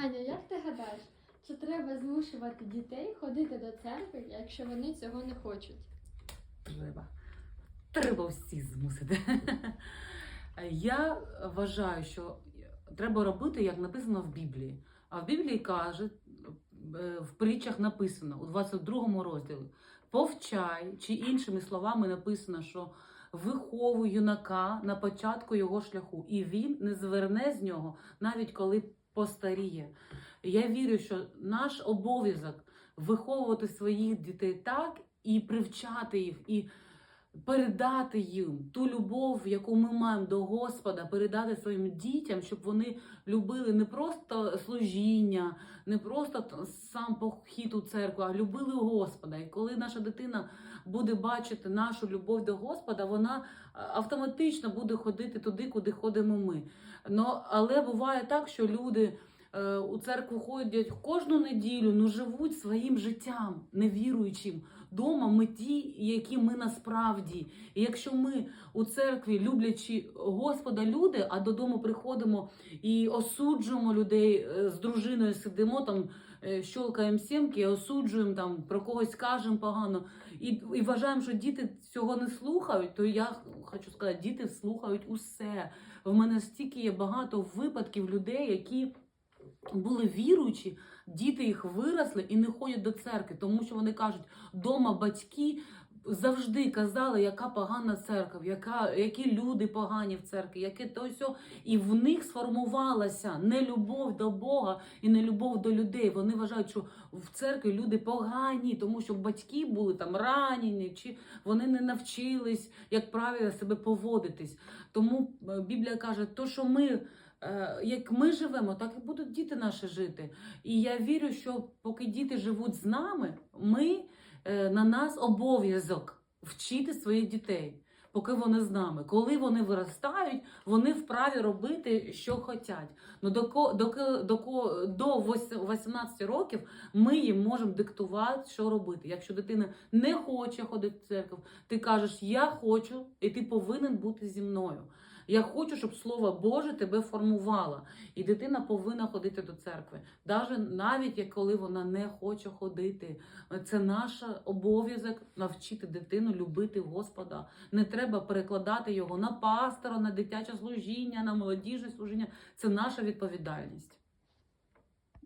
Таня, як ти гадаєш, чи треба змушувати дітей ходити до церкви, якщо вони цього не хочуть? Треба. Треба всі змусити. Я вважаю, що треба робити, як написано в Біблії. А в Біблії каже, е, в притчах написано у 22 розділі: повчай, чи іншими словами написано, що виховуй юнака на початку його шляху, і він не зверне з нього, навіть коли постаріє. Я вірю, що наш обов'язок виховувати своїх дітей так і привчати їх, і передати їм ту любов, яку ми маємо до Господа, передати своїм дітям, щоб вони любили не просто служіння, не просто сам похід у церкву, а любили Господа. І коли наша дитина буде бачити нашу любов до Господа, вона е, автоматично буде ходити туди, куди ходимо ми. Но, але буває так, що люди у церкву ходять кожну неділю, ну живуть своїм життям, невіруючим. Дома ми ті, які ми насправді. І якщо ми у церкві, люблячи Господа, люди, а додому приходимо і осуджуємо людей е, з дружиною, сидимо там, е, щолкаємо сімки, осуджуємо там, про когось кажемо погано, і, і вважаємо, що діти цього не слухають, то я хочу сказати, діти слухають усе. В мене стільки є багато випадків людей, які були віруючі, діти їх виросли і не ходять до церкви, тому що вони кажуть, дома батьки завжди казали, яка погана церква, яка, які люди погані в церкві, яке то сьо. І в них сформувалася не любов до Бога і не любов до людей. Вони вважають, що в церкві люди погані, тому що батьки були там ранені, чи вони не навчились, як правильно себе поводитись. Тому е, Біблія каже, то, що ми. е, Як ми живемо, так і будуть діти наші жити. І я вірю, що поки діти живуть з нами, ми на нас обов'язок вчити своїх дітей, поки вони з нами. Коли вони виростають, вони вправі робити, що хочуть. Ну доки, доки, доки, до вось- 18 років ми їм можемо диктувати, що робити. Якщо дитина не хоче ходити в церкву, ти кажеш, я хочу, і ти повинен бути зі мною. Я хочу, щоб Слово Боже тебе формувало. І дитина повинна ходити до церкви. Даже навіть коли вона не хоче ходити. Це наш обов'язок навчити дитину любити Господа. Не треба перекладати його на пастора, на дитяче служіння, на молодіжне служіння. Це наша відповідальність.